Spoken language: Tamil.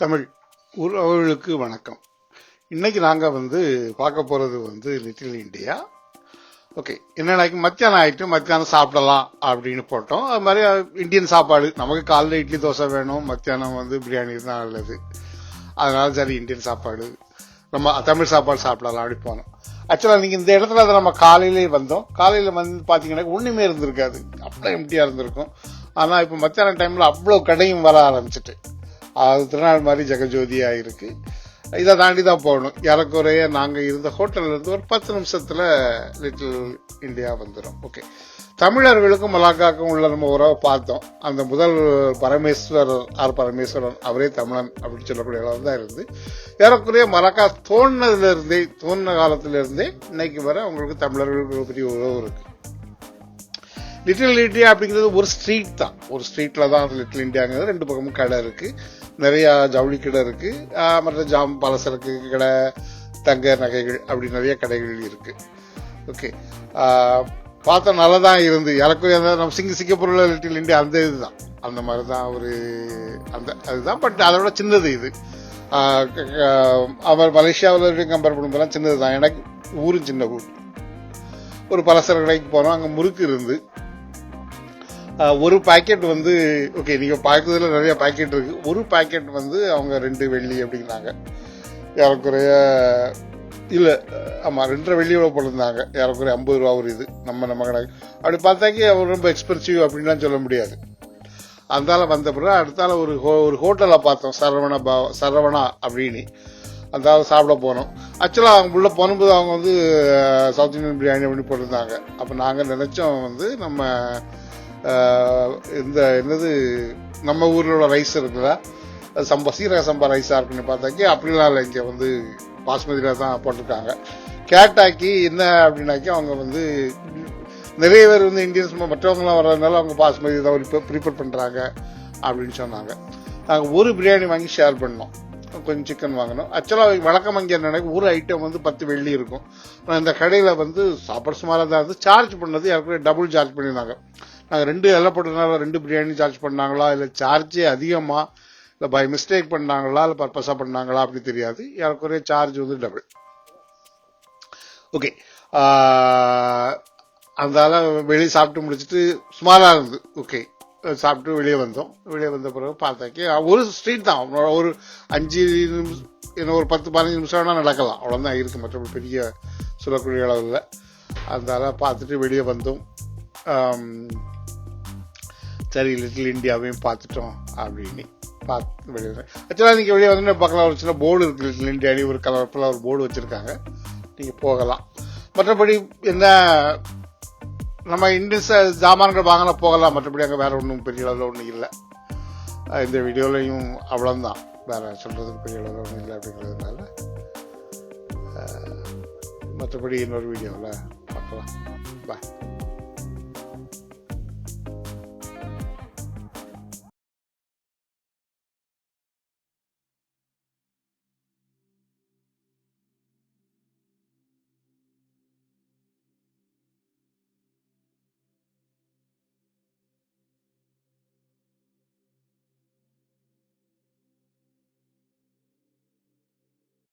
தமிழ் உறவுகளுக்கு வணக்கம். இன்னைக்கு நாங்கள் வந்து பார்க்க போகிறது வந்து லிட்டில் இந்தியா ஓகே என்னன்னாக்கி மத்தியானம் ஆகிட்டு மத்தியானம் சாப்பிடலாம் அப்படின்னு போட்டோம். அது மாதிரி இந்தியன் சாப்பாடு. நமக்கு காலைல இட்லி தோசை வேணும். மத்தியானம் வந்து பிரியாணி தான் நல்லது. அதனால சரி இந்தியன் சாப்பாடு. நம்ம தமிழ் சாப்பாடு சாப்பிடலாம் அப்படி போனோம். ஆக்சுவலாக நீங்கள் இந்த இடத்துல அதை நம்ம காலையிலே வந்தோம். காலையில் வந்து பார்த்தீங்கன்னா ஒன்றுமே இருந்திருக்காது. அப்படியே எம்டியாக இருந்திருக்கும். ஆனால் இப்போ மத்தியான டைமில் அவ்வளோ கடையும் வர ஆரம்பிச்சிட்டு. அது திருநாள் மாதிரி ஜெகஜோதியாக இருக்கு இதை தாண்டி தான் போகணும். ஏறக்குறைய நாங்கள் இருந்த ஹோட்டலில் இருந்து ஒரு பத்து நிமிஷத்தில் லிட்டில் இந்தியா வந்துடும் ஓகே தமிழர்களுக்கும் மலாக்காக்கும் உள்ள நம்ம உறவை பார்த்தோம். அந்த முதல் பரமேஸ்வரர் ஆர் பரமேஸ்வரன் அவரே தமிழன் அப்படின்னு சொல்லக்கூடிய அளவு தான் இருந்து. ஏறக்குறைய மலாக்கா தோணுனதுலேருந்தே தோணின காலத்திலேருந்தே இன்னைக்கு வர அவங்களுக்கு தமிழர்களுக்கு பெரிய உறவு இருக்குது லிட்டில் இண்டியா அப்படிங்கிறது ஒரு ஸ்ட்ரீட் தான். ஒரு ஸ்ட்ரீட்டில் தான் லிட்டில் இண்டியாங்கிறது ரெண்டு பக்கமும் கடை இருக்குது நிறையா ஜவுளி கடை இருக்குது மற்ற ஜாம் பலசரக்கு கடை தங்க நகைகள் அப்படி நிறைய கடைகள் இருக்குது ஓகே பார்த்தா நல்லா தான் இருந்து எனக்கும் நம்ம சிங்க சிங்கப்பூரில் லிட்டில் இண்டியா அந்த இதுதான். அந்த மாதிரி தான் ஒரு அந்த அதுதான். பட் அதை விட சின்னது இது. அவர் மலேசியாவில் கம்பேர் பண்ணும்போதெல்லாம் சின்னது தான் எனக்கு ஊரும் சின்ன ஊர். ஒரு பலசர கடைக்கு போனோம். அங்கே முறுக்கு இருந்து. ஒரு பாக்கெட் வந்து ஓகே நீங்கள் பார்க்கறதுல நிறைய பாக்கெட் இருக்குது ஒரு பாக்கெட் வந்து அவங்க ரெண்டு வெள்ளி அப்படிங்கிறாங்க ஏறக்குறைய இல்லை ஆமாம் ரெண்டரை வெள்ளியோட போட்டிருந்தாங்க. ஏறக்குறைய ஐம்பது ரூபா ஒரு இது. நம்ம நம்ம கணக்கு. அப்படி பார்த்தாக்கி அவர் ரொம்ப எக்ஸ்பென்சிவ் அப்படின்லாம் சொல்ல முடியாது. அந்தால வந்த பிறகு அடுத்தால ஒரு ஹோ- ஒரு ஹோட்டலை பார்த்தோம். சரவணா பா- சரவணா அப்படின்னு. அந்தால சாப்பிட போனோம். ஆக்சுவலாக அவங்க உள்ள போகும்போது அவங்க வந்து சவுத் இந்தியன் பிரியாணி அப்படின்னு போட்டிருந்தாங்க. அப்போ நாங்கள் நினைச்சோம் வந்து நம்ம இந்த என்னது நம்ம ஊரில் உள்ள ரைஸ் இருக்குதா சம்பா சீரக சம்பா ரைஸாக இருக்குன்னு பார்த்தாக்கி அப்படிலாம் இல்லை இங்கே வந்து பாஸ்மதியில் தான் போட்டிருக்காங்க. கேட்டாக்கி என்ன அப்படின்னாக்கி அவங்க வந்து நிறைய பேர் வந்து இந்தியன்ஸ் மற்றவங்களாம் வர்றதுனால அவங்க பாஸ்மதி தான் ப்ரிப்பேர் பண்ணுறாங்க அப்படின்னு சொன்னாங்க. நாங்கள் ஒரு பிரியாணி வாங்கி ஷேர் பண்ணோம். கொஞ்சம் சிக்கன் வாங்கினோம் ஆக்சுவலாக வழக்கம் அங்கே நினைக்க ஒரு ஐட்டம் வந்து பத்து வெள்ளி இருக்கும். ஆனா இந்த கடையில் வந்து சாப்பாடு சுமாராக தான் இருந்து சார்ஜ் பண்ணது ஏற்கனவே டபுள் சார்ஜ் பண்ணியிருந்தாங்க நாங்கள் ரெண்டு எல்லாம் போட்டதுனால ரெண்டு பிரியாணி சார்ஜ் பண்ணாங்களா? இல்லை சார்ஜே அதிகமாக இல்லை பை மிஸ்டேக் பண்ணாங்களா? இல்லை பர்பஸாக பண்ணாங்களா? அப்படி தெரியாது. ஏறக்குறைய சார்ஜ் வந்து டபுள் ஓகே அதனால வெளியே சாப்பிட்டு முடிச்சிட்டு சுமாராக இருந்து ஓகே சாப்பிட்டு வெளியே வந்தோம். வெளியே வந்த பிறகு பார்த்தாக்கி ஒரு ஸ்ட்ரீட் தான். ஒரு அஞ்சு நிமிஷம் என்ன ஒரு பத்து பதினஞ்சு நிமிஷம் வேணால் நடக்கலாம். அவ்வளோதான் இருக்குது மற்றபடி பெரிய சொல்லக்கூடிய அளவில் அதனால் பார்த்துட்டு வெளியே வந்தோம். சரி லிட்டில் இந்தியாவையும் பார்த்துட்டோம் அப்படின்னு. பார்த்து வெளியே ஆக்சுவலாக நீங்கள் வெளியே வந்து பக்கத்தில் ஒரு சின்ன போர்டு இருக்குது லிட்டில் இந்தியாடி ஒரு கலர்ஃபுல்லாக ஒரு போர்டு வச்சுருக்காங்க. நீங்கள் போகலாம். மற்றபடி என்ன நம்ம இந்தியன் ச- ஜாமான்கள் வாங்கினா போகலாம். மற்றபடி அங்கே வேறு ஒன்றும் பெரிய அளவில் ஒன்றும் இல்லை. இந்த வீடியோலையும் அவ்வளோந்தான் வேறு சொல்றதுக்கு பெரிய அளவில் ஒன்றும் இல்லை அப்படிங்கிறதுனால. மற்றபடி இன்னொரு வீடியோவில் பார்க்கலாம். பாய்